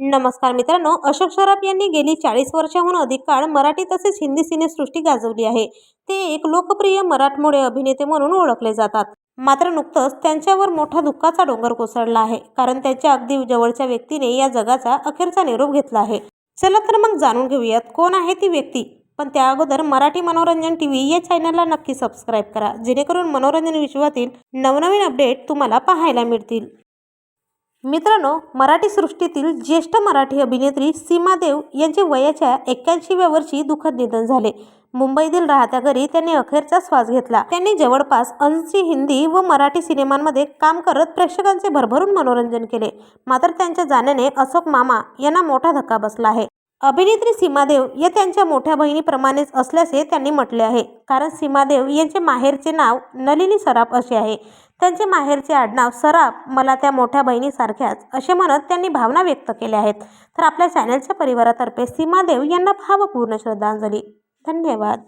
नमस्कार मित्रांनो अशोक सराफ यांनी गेली चाळीस वर्षाहून अधिक काळ मराठी तसेच हिंदी सिनेसृष्टी गाजवली आहे. ते एक लोकप्रिय मराठमोळे अभिनेते म्हणून ओळखले जातात. मात्र नुकतंच त्यांच्यावर मोठा दुःखाचा डोंगर कोसळला आहे कारण त्यांच्या अगदी जवळच्या व्यक्तीने या जगाचा अखेरचा निरोप घेतला आहे. चला तर मग जाणून घेऊयात कोण आहे ती व्यक्ती. पण त्या अगोदर मराठी मनोरंजन टी व्ही या चॅनलला नक्की सबस्क्राईब करा जेणेकरून मनोरंजन विश्वातील नवनवीन अपडेट तुम्हाला पाहायला मिळतील. मित्रांनो मराठी सृष्टीतील ज्येष्ठ मराठी अभिनेत्री सीमा देव यांचे वयाच्या एक्क्याऐंशीव्या वर्षी दुःखद निधन झाले. मुंबईतील राहत्या घरी त्यांनी अखेरचा श्वास घेतला. त्यांनी जवळपास ऐंशी हिंदी व मराठी सिनेमांमध्ये काम करत प्रेक्षकांचे भरभरून मनोरंजन केले. मात्र त्यांच्या जाण्याने अशोक मामा यांना मोठा धक्का बसला आहे. अभिनेत्री सीमादेव या त्यांच्या मोठ्या बहिणीप्रमाणेच असल्याचे त्यांनी म्हटले आहे. कारण सीमादेव यांचे माहेरचे नाव नलिनी सराफ असे आहे. त्यांचे माहेरचे आडनाव सराफ मला त्या मोठ्या बहिणीसारख्याच असे म्हणत त्यांनी भावना व्यक्त केल्या आहेत. तर आपल्या चॅनलच्या परिवारातर्फे सीमादेव यांना भावपूर्ण श्रद्धांजली. धन्यवाद.